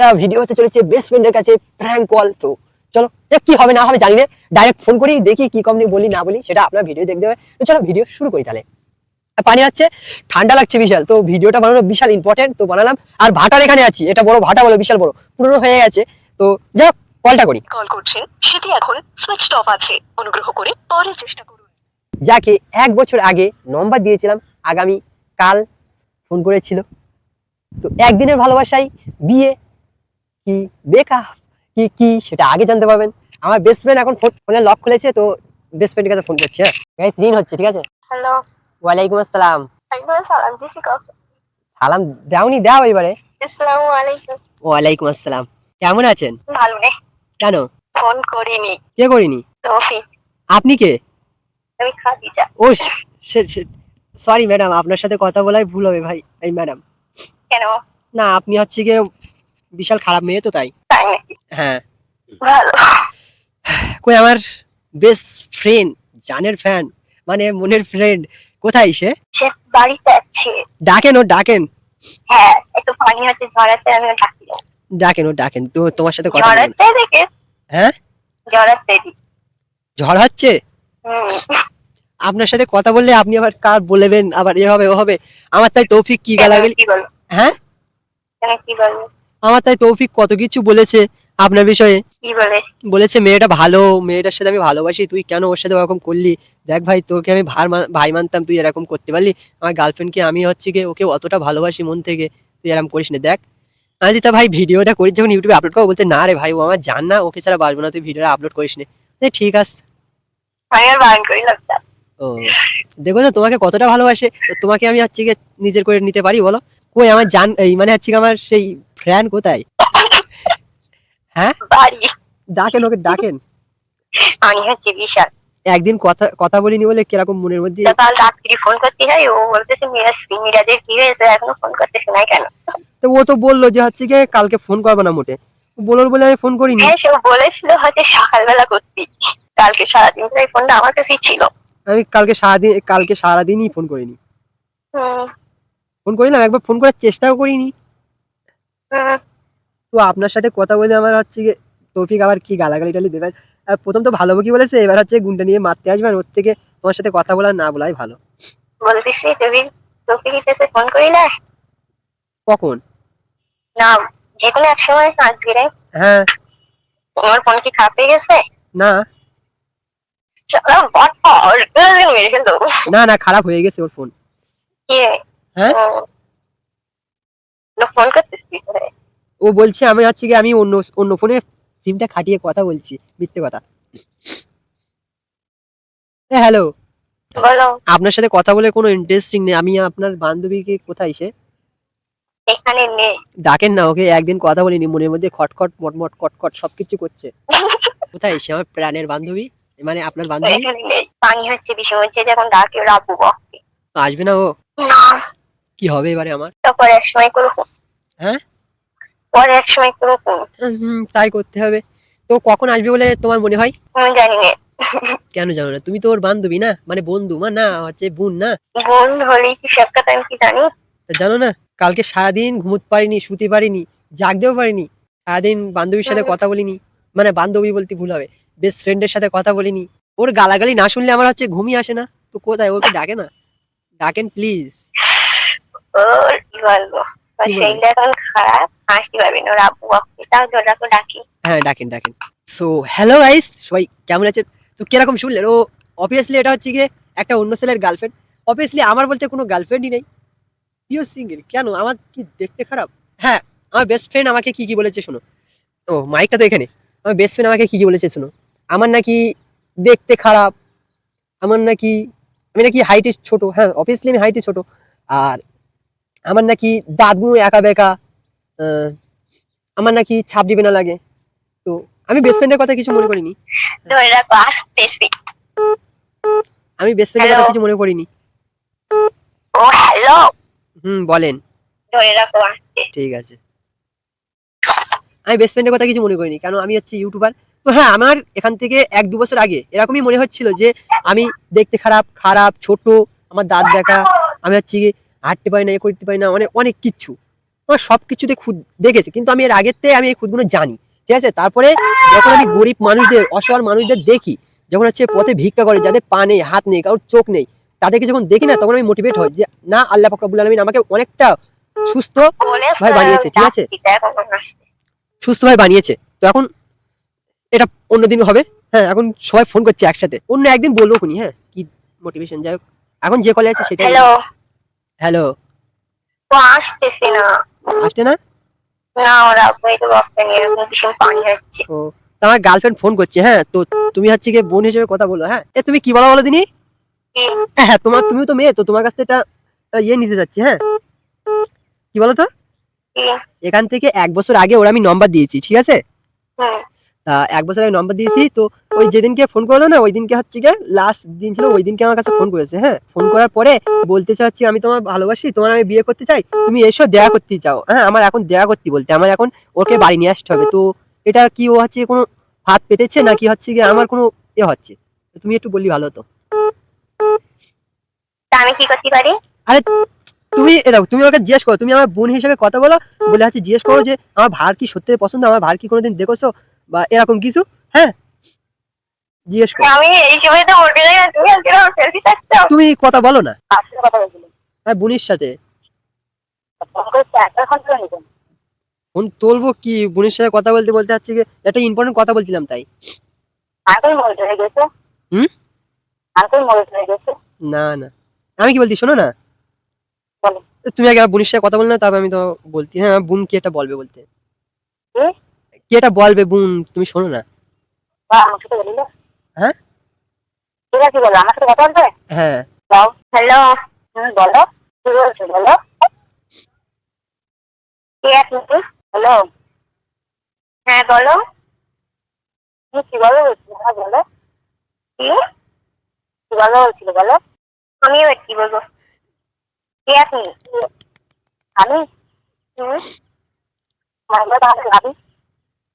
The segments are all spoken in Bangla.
একটা ভিডিও হতে চলেছে বেস্ট ফ্রেন্ডের কাছে প্র্যাঙ্ক কল তো চলো কি হবে না হবে জানি না। ডাইরেক্ট ফোন করি দেখি কি কম বলি না বলি সেটা আপনার ভিডিও দেখতে হবে। তো চলো ভিডিও শুরু করি তাহলে। পানি আছে ঠান্ডা লাগছে বিশাল। তো ভিডিওটা বানানো বিশাল ইম্পর্টেন্ট তো বানালাম। আর ভাটার এখানে আছি এটা বড় ভাটা বলো বিশাল বড় পুরনো হয়ে গেছে। তো যাই কলটা করি। কল করছেন সেটি এখন সুইচ অফ আছে। অনুগ্রহ করে পরে চেষ্টা করুন। যাকে এক বছর আগে নম্বর দিয়েছিলাম আগামী কাল ফোন করেছিল। তো একদিনের ভালোবাসায় বিয়ে কি বেকা কি কি সেটা আগে জানতে পারবেন। আমার বেস্ট ফ্রেন্ড এখন ফোনে লক খুলেছে তো বেস্ট ফ্রেন্ডের কাছে ফোন করছে হ্যাঁ। Guys, রিং হচ্ছে ঠিক আছে? হ্যালো ওয়ালাইকুম আসসালাম। সালাম দাওনি দাও এবারে। আসসালামু আলাইকুম। ওয়ালাইকুম আসসালাম। কেমন আছেন? ভালো নে কেন? ফোন করিনি। কে করিনি? তৌফিক আপনি কে? আমি খাদিজা। ও সরি ম্যাডাম আপনার সাথে কথা বলাই ভুল হবে ভাই এই ম্যাডাম কেন? না আপনি হচ্ছে গিয়ে বিশাল খারাপ মেয়ে তো তাই। হ্যাঁ। কই আমার বেস্ট ফ্রেন্ড জানের ফ্যান মানে মনের ফ্রেন্ড কোথায় সে? সে বাড়িতে আছে। ডাকেন ও ডাকেন। হ্যাঁ একটু পানি হচ্ছে ঝরাতে আমি ডাকি। ডাকেন ও ডাকেন। তো তোমার সাথে কথা ঝরাচ্ছে দেখে হ্যাঁ? ঝরাচ্ছে ঝড় হচ্ছে? আপনার সাথে কথা বললে আপনি আবার কার বলবেন? আবার এ হবে ও হবে। আমার তাই তৌফিক কি গালাগালি হ্যাঁ? কি বলব আমার তাই তৌফিক কত কিছু বলেছে আপনার বিষয়ে। কি বলে? বলেছে মেয়েটা ভালো মেয়েটার সাথে আমি ভালোবাসি তুই কেন ওর সাথে ওরকম করলি? দেখ ভাই তোকে আমি ভাই মানতাম তুই এরকম করতে পারলি? আমার গার্লফ্রেন্ডকে আমি হচ্ছে কি ওকে অতটা ভালোবাসি মন থেকে তুই এরকম করিস না দেখ। আমি তা ভাই ভিডিওটা করিস যখন ইউটিউবে আপলোড করব বলতে না রে ভাই ও আমার জান না ওকে ছাড়া বাসবো না তুই ভিডিওটা আপলোড করিস না। ঠিক আছে আমি আর বারণ করি লোকটা ও দেখো তো তোমাকে কতটা ভালোবাসে তো তোমাকে আমি হচ্ছে গিয়ে নিজের করে নিতে পারি বলো? কই আমার জান এই মানে হচ্ছে গিয়ে আমার সেই ফ্রেন্ড কোথায়? হ্যাঁ? বাড়ি। ডাকেন ওকে ডাকেন। আমি হচ্ছে বিশাল। একদিন কথা কথা বলিনি বলে কীরকম মনের মধ্যে? কাল রাত্রি ফোন করতে যাই ও বলতেছে মিরাজ মিরাজের কি হয়েছে? এখনও ফোন করতে শোনাই কেন? তো ও তো বলল যে হচ্ছে গিয়ে কালকে ফোন করব না মোটে। বলল বলে আমি ফোন করিনি। হ্যাঁ সে বলেছিল হয়তো সকালবেলা করতি। কালকে সারাদিন ধরে ফোনটা আমার কাছেই ছিল। আমি কালকে সারাদিন কালকে সারাদিনই ফোন করিনি। হুম, ফোন করিলাম একবার ফোন করার চেষ্টাও করিনি। তো আপনার সাথে কথা বলে আমার হচ্ছে গিয়ে তৌফিক আবার কি গালাগালি টালি দেবেন প্রথম তো ভালো কি বলেছে এবার হচ্ছে গুন্ডা নিয়ে মারতে আসবেন ওর থেকে তোমার সাথে কথা বলা না বলাই ভালো। বলতিস রে, তুই তোকে কাছে ফোন করি না কখন? না যে কোনো এক সময় আজকে রে হ্যাঁ। তোমার ফোন কি খারাপ হয়ে গেছে? না। না না খারাপ হয়ে গেছে ওর ফোন। কি? হ্যাঁ? ফোন করতেছিস? ও বলছে আমি হচ্ছে কি আমি অন্য অন্য ফোনে সিমটা খাটিয়ে কথা বলছি মিথ্যে কথা। হ্যালো বলো আপনার সাথে কথা বলে কোনো ইন্টারেস্টিং নেই। আমি আপনার বান্ধবীকে কোথায় সে? এখানে নেই। ডাকেন না ওকে একদিন কথা বলিনি মনের মধ্যে খটখট মটমট কটকট সবকিছু করছে। কোথায় সে আমার প্রাণের বান্ধবী? মানে আপনার বান্ধবী? পানি হচ্ছে বিষয় হচ্ছে যখন ডাকে রাবু আসবে না ও? না। কি হবে এবারে আমার? তারপর এক সময় করে হ্যাঁ? পরে এক সময় করে তাই করতে হবে। তো কখন আসবে বলে তোমার মনে হয়? আমি জানি না। কেন জানো না? তুমি তো ওর বান্ধবী না? মানে বন্ধু মা না হচ্ছে বোন না? বোন হলেই কি সব কথা আমি কি জানি? জানো না কালকে সারাদিন ঘুমোতে পারিনি শুতে পারিনি জাগতেও পারিনি সারাদিন বান্ধবীর সাথে কথা বলিনি মানে বান্ধবী বলতে ভুল হবে বেস্ট ফ্রেন্ডের সাথে কথা বলিনি। ওর গালাগালি না শুনলে আমার হচ্ছে ঘুমই আসে না। তো কোথায়? ওকে ডাকে না? ডাকেন প্লিজ ওর এখন খারাপ ওর আব্বু ডাকি। হ্যাঁ ডাকেন ডাকেন। সো হ্যালো গাইস সবাই কেমন আছেন? তো কীরকম শুনলেন? ও অবভিয়াসলি এটা হচ্ছে গিয়ে একটা অন্য ছেলের গার্লফ্রেন্ড অবভিয়াসলি আমার বলতে কোনো গার্লফ্রেন্ডই নেই। পিও সিঙ্গেল কেন? আমার কি দেখতে খারাপ? হ্যাঁ আমার বেস্ট ফ্রেন্ড আমাকে কি কি বলেছে শোনো। ও মাইকটা তো এখানে। আমার বেস্ট ফ্রেন্ড আমাকে কি কি বলেছে শোনো। আমার নাকি দেখতে খারাপ। আমার নাকি আমি নাকি হাইটে ছোট। হ্যাঁ অবভিয়াসলি আমি হাইটে ছোট। আর আমার নাকি দাঁতগুলো একা বেকা আমার নাকি ছাপ দিবে না লাগে। তো আমি বেস্ট ফ্রেন্ডের কথা কিছু মনে করিনি। ধরে রাখো আসতেছি আমি বেস্ট ফ্রেন্ডের কথা কিছু মনে করিনি। ও হ্যালো হুম বলেন। ধরে রাখো ঠিক আছে। আমি বেস্ট ফ্রেন্ডের কথা কিছু মনে করিনি কেন? আমি হচ্ছে ইউটিউবার তো হ্যাঁ আমার এখান থেকে এক দু বছর আগে এরকমই মনে হচ্ছিল যে আমি দেখতে খারাপ খারাপ ছোট আমার দাঁত দেখা আমি হচ্ছে হাঁটতে পারি না এ করতে পারি না অনেক অনেক কিচ্ছু আমার সব কিছুতে খুদ দেখেছে কিন্তু আমি এর আগের থেকে আমি এই খুদগুলো জানি ঠিক আছে? তারপরে যখন আমি গরিব মানুষদের অসহায় মানুষদের দেখি যখন হচ্ছে পথে ভিক্ষা করে যাদের পা নেই হাত নেই কারোর চোখ নেই তাদেরকে যখন দেখি না তখন আমি মোটিভেট হই যে না আল্লাহ ফকরাবুল আলমিন আমাকে অনেকটা সুস্থ ভাই বানিয়েছে, ঠিক আছে? সুস্থ। সুস্থভাবে বানিয়েছে। তো এখন এটা অন্যদিন হবে। হ্যাঁ এখন সবাই ফোন করছে একসাথে। অন্য একদিন বলব খুনি হ্যাঁ কি মোটিভেশন যাই হোক এখন যে কলে আছে সেটা হ্যালো ও আসতেছে না। আসছে না? না ওরা আব্বাই তো বাপটা এরকম ভীষণ পানি হচ্ছে। ও আমার গার্লফ্রেন্ড ফোন করছে হ্যাঁ? তো তুমি হচ্ছে গিয়ে বোন হিসেবে কথা বলো হ্যাঁ? এ তুমি কি বলো বলো দিনি? কি? হ্যাঁ তোমার তুমি তো মেয়ে তো তোমার কাছ থেকে এটা ইয়ে নিতে যাচ্ছি হ্যাঁ? কি বলো তো? এখান থেকে এক বছর আগে ওরা আমি নম্বর দিয়েছি ঠিক আছে? হুম তা এক বছর আগে নম্বর দিয়েছি তো ওই যেদিনকে ফোন করল না ওই দিনকে হচ্ছে গিয়ে লাস্ট দিন ছিল ওই দিনকে আমার কাছে ফোন করেছে হ্যাঁ? ফোন করার পরে বলতে চাচ্ছি আমি তোমার ভালোবাসি তোমার আমি বিয়ে করতে চাই তুমি এসো দেখা করতে চাও হ্যাঁ আমার এখন দেখা করতে বলতে আমার এখন ওকে বাড়ি নিয়ে আসতে হবে তো এটা কি ও হচ্ছে কোনো হাত পেতেছে নাকি হচ্ছে গিয়ে আমার কোনো এ হচ্ছে? তুমি একটু বললি ভালো হতো। আমি কি করতে পারি? আরে তুমি দেখো তুমি ওকে জিজ্ঞেস করো তুমি আমার বোন হিসেবে কথা বলো বলে হচ্ছে জিজ্ঞেস করো যে আমার ভার কি সত্যি পছন্দ আমার ভার কি কোনোদিন দেখেছ? বা এরকম কিছু? হ্যাঁ? জিজ্ঞেস করো। আমি এই সময় তো যাই না তুমি আজকে আমার সেলফি থাকছো? তুমি কথা বলো না। কথা বলছিলে হ্যাঁ বোনের সাথে। ফোন তুলবো কি? বোনের সাথে কথা বলতে বলতে হচ্ছে কি একটা ইম্পর্টেন্ট কথা বলছিলাম তাই। আঙ্কেল হয়ে গেছে। হুম? আঙ্কেল হয়ে গেছে। না না। আমি কি বলছি শোনো না? তুমি আগে বোনের সাথে কথা বল না তারপর আমি তো বলছি। হ্যাঁ বোন কি এটা বলবে বলতে? কি এটা বলবে বোন তুমি শোনো না। হ্যাঁ? ঠিক আছে বলো আমার সাথে কথা বলবে? হ্যাঁ। হ্যালো। বলো। কি বলছো বলো। কে আপনি হ্যালো হ্যাঁ বলো। তুমি কি বলো? হ্যাঁ বলো। কি? কি বলো? বলছিল বলো? আমি এবার কি বলব। কে আপনি আমি? ভাবি।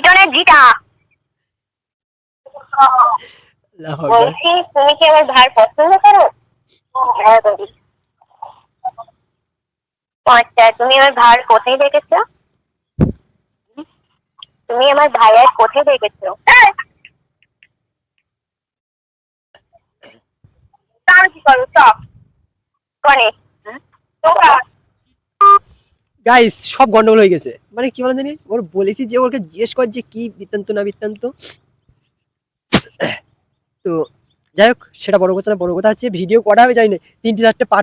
ছিটনের জিটা। বলছি, তুমি কি আমার ভাইয়ের পছন্দ করো? হ্যাঁ আচ্ছা তুমি আমার কোথায় দেখেছ? তুমি আমার ভাইয়ের কোথায় দেখেছ? তার কি করো চপ করে গাইস সব গন্ডগোল হয়ে গেছে। মানে কি বলে জানি? ওর বলেছি যে ওকে জিজ্ঞেস কর যে কি বৃত্তান্ত না বৃত্তান্ত। তো যাই হোক, সেটা বড় কথা না, বড় কথা হচ্ছে ভিডিও করা হবে জানি না। তিনটে চারটে পার্ট